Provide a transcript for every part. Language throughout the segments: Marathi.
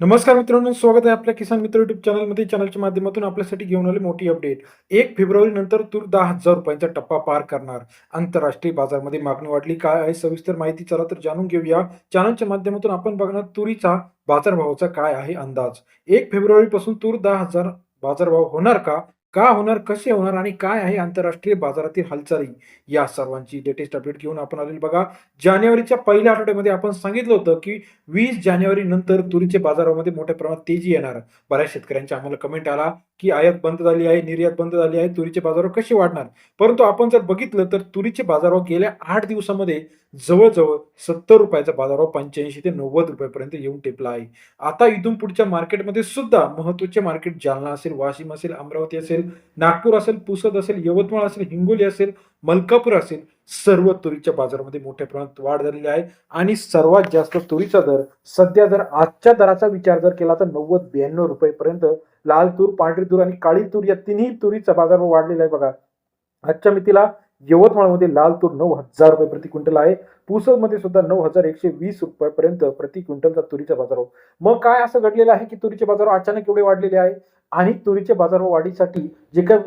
नमस्कार मित्रांनो स्वागत आहे आपल्या किसान मित्र युट्यूब चॅनलमध्ये चॅनलच्या माध्यमातून आपल्यासाठी घेऊन आले मोठी अपडेट एक फेब्रुवारी नंतर तूर दहा हजार रुपयांचा टप्पा पार करणार. आंतरराष्ट्रीय बाजारमध्ये मागणी वाढली. काय आहे? सविस्तर माहिती चला तर जाणून घेऊया. चॅनलच्या माध्यमातून आपण बघणार तुरीचा बाजारभावाचा काय आहे अंदाज. एक फेब्रुवारीपासून तूर दहा हजार बाजारभाव होणार का? का होणार कसे होणार आणि काय आहे आंतरराष्ट्रीय बाजारातील हालचाली? या सर्वांची लेटेस्ट अपडेट घेऊन आपण आलेली बघा. जानेवारीच्या पहिल्या आठवड्यामध्ये आपण सांगितलं होतं की वीस जानेवारी नंतर तुरीचे बाजारामध्ये मोठ्या प्रमाणात तेजी येणार. बऱ्याच शेतकऱ्यांच्या आम्हाला कमेंट आला. की आयात बंद झाली आहे निर्यात बंद झाली आहे तुरीचे बाजारभाव कसे वाढणार? परंतु आपण जर बघितलं तर तुरीचे बाजारभाव गेल्या आठ दिवसामध्ये जवळजवळ सत्तर रुपयाचा बाजारभाव पंच्याऐंशी ते नव्वद रुपयापर्यंत येऊन टेपला आहे. आता इथून पुढच्या मार्केटमध्ये सुद्धा महत्त्वाचे मार्केट जालना असेल वाशिम असेल अमरावती असेल नागपूर असेल पुसद असेल यवतमाळ असेल हिंगोली असेल मलकापूर असेल सर्व तुरीच्या बाजारामध्ये मोठ्या प्रमाणात वाढ झालेली आहे. आणि सर्वात जास्त तुरीचा दर सध्या जर आजच्या दराचा विचार जर केला तर नव्वद ब्याण्णव रुपयेपर्यंत लाल तूर पांढरी तूर आणि काळी तूर या तिन्ही तुरीचा बाजार वाढलेला आहे बघा. आजच्या मितीला यवतमाळमध्ये लाल तूर नऊ हजार रुपये प्रति क्विंटल आहे. पुसदमध्ये सुद्धा नऊ हजार एकशे वीस रुपयापर्यंत प्रति क्विंटलचा तुरीचा बाजार मग काय असं घडलेलं आहे की तुरीचे बाजार अचानक एवढे वाढलेले आहे? आणि तुरीचे बाजार वाढीसाठी जे काही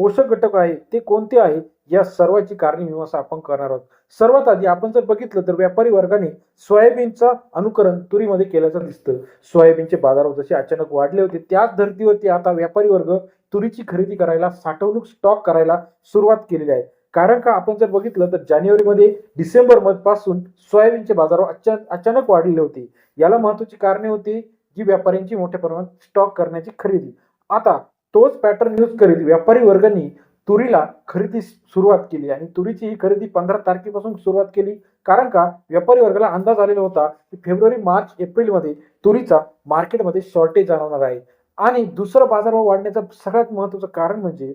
पोषक घटक आहे ते कोणते आहे या सर्वाची कारणी आपण करणार आहोत. सर्वात आधी आपण जर बघितलं तर व्यापारी वर्गाने सोयाबीनचं अनुकरण तुरीमध्ये केल्याचं दिसतं. सोयाबीनचे बाजार जसे अचानक वाढले होते त्याच धर्तीवरती आता व्यापारी वर्ग तुरीची खरेदी करायला साठवणूक स्टॉक करायला सुरुवात केलेली आहे. कारण का आपण जर बघितलं तर जानेवारीमध्ये डिसेंबरपासून सोयाबीनचे बाजार अचानक अचानक वाढलेले होते. याला महत्वाची कारणे होती जी व्यापाऱ्यांची मोठ्या प्रमाणात स्टॉक करण्याची खरेदी. आता तोच पॅटर्न यूज करीत व्यापारी वर्गांनी तुरीला खरेदी सुरुवात केली आणि तुरीची ही खरेदी पंधरा तारखेपासून सुरुवात केली. कारण का? व्यापारी वर्गाला अंदाज आलेला होता की फेब्रुवारी मार्च एप्रिलमध्ये तुरीचा मार्केटमध्ये शॉर्टेज जाणवणार आहे. आणि दुसरं बाजारभाव वाढण्याचं सगळ्यात महत्वाचं कारण म्हणजे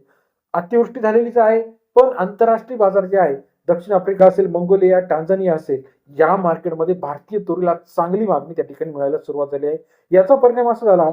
अतिवृष्टी झालेलीच आहे पण आंतरराष्ट्रीय बाजार जे आहे दक्षिण आफ्रिका असेल मंगोलिया टांझानिया असेल या मार्केटमध्ये भारतीय तुरीला चांगली मागणी त्या ठिकाणी मिळायला सुरुवात झाली आहे. याचा परिणाम असा झाला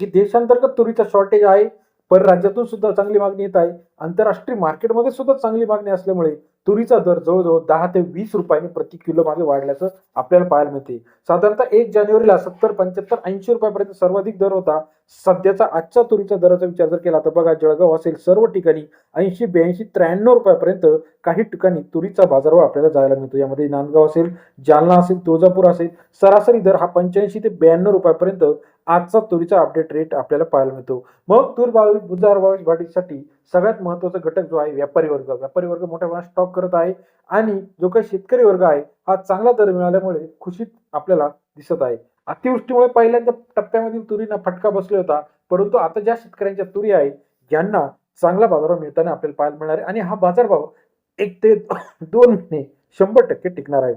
की देशांतर्गत तुरीचा शॉर्टेज आहे परराज्यातून सुद्धा चांगली मागणी येत आहे आंतरराष्ट्रीय मार्केटमध्ये सुद्धा चांगली मागणी असल्यामुळे तुरीचा दर जवळजवळ दहा ते वीस रुपयांनी प्रति किलो मागे वाढल्याचं आपल्याला पाहायला मिळते. साधारणतः एक जानेवारीला सत्तर पंच्याहत्तर ऐंशी रुपयापर्यंत सर्वाधिक दर होता. सध्याचा आजच्या तुरीच्या दराचा विचार जर केला तर बघा जळगाव असेल सर्व ठिकाणी ऐंशी ब्याऐंशी त्र्याण्णव रुपयापर्यंत काही ठिकाणी तुरीचा बाजारभाव आपल्याला जायला मिळतो. यामध्ये नांदगाव असेल जालना असेल तुळजापूर असेल सरासरी दर हा पंच्याऐंशी ते ब्याण्णव रुपयापर्यंत आजचा तुरीचा अपडेट रेट आपल्याला पाहायला मिळतो. मग तूर बावी बुधार वाढीसाठी सगळ्यात महत्त्वाचा घटक जो आहे व्यापारी वर्ग. व्यापारी वर्ग मोठ्या प्रमाणात स्टॉक करत आहे आणि जो काही शेतकरी वर्ग आहे हा चांगला दर मिळाल्यामुळे खुशीत आपल्याला दिसत आहे. अतिवृष्टीमुळे पहिल्यांदा टप्प्यामधील तुरींना फटका बसला होता परंतु आता ज्या शेतकऱ्यांच्या तुरी आहे यांना चांगला बाजारभाव मिळताना आपल्याला पाहायला मिळणार आहे आणि हा बाजारभाव एक ते दोन महिने शंभर टक्के टिकणार आहे.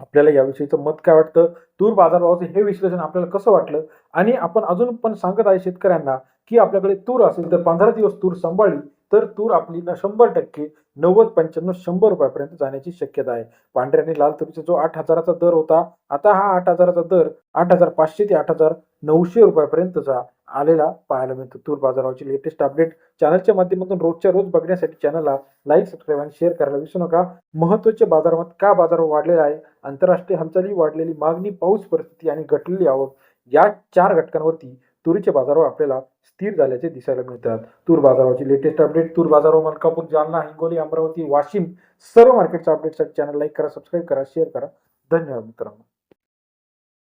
आपल्याला याविषयीचं मत काय वाटतं? तूर बाजारभावाचं हे विश्लेषण आपल्याला कसं वाटलं? आणि आपण अजून पण सांगत आहे शेतकऱ्यांना की आपल्याकडे तूर असेल तर पंधरा दिवस तूर सांभाळली तर तूर आपली न शंभर टक्के नव्वद पंच्याण्णव शंभर रुपयापर्यंत जाण्याची शक्यता आहे. पांढऱ्या आणि लाल तुरीचा जो आठ हजाराचा दर होता आता हा आठ हजाराचा दर आठ हजार पाचशे ते आठ हजार नऊशे रुपयापर्यंतचा आलेला पाहायला मिळतो. तूर बाजारावरची लेटेस्ट अपडेट चॅनलच्या माध्यमातून रोजच्या रोज बघण्यासाठी चॅनलला लाईक सबस्क्राईब आणि शेअर करायला विसरू नका. महत्त्वाच्या बाजारात का बाजार वाढलेला आहे? आंतरराष्ट्रीय हालचाली वाढलेली मागणी पाऊस परिस्थिती आणि घटलेली आवक या चार घटकांवरती तुरीचे बाजारावर आपल्याला स्थिर झाल्याचे दिसायला मिळतात. तूर बाजारावरची लेटेस्ट अपडेट तूर बाजारावर मलकापूर जालना हिंगोली अमरावती वाशिम सर्व मार्केटच्या अपडेटसाठी चॅनल लाईक करा सबस्क्राईब करा शेअर करा. धन्यवाद मित्रांनो.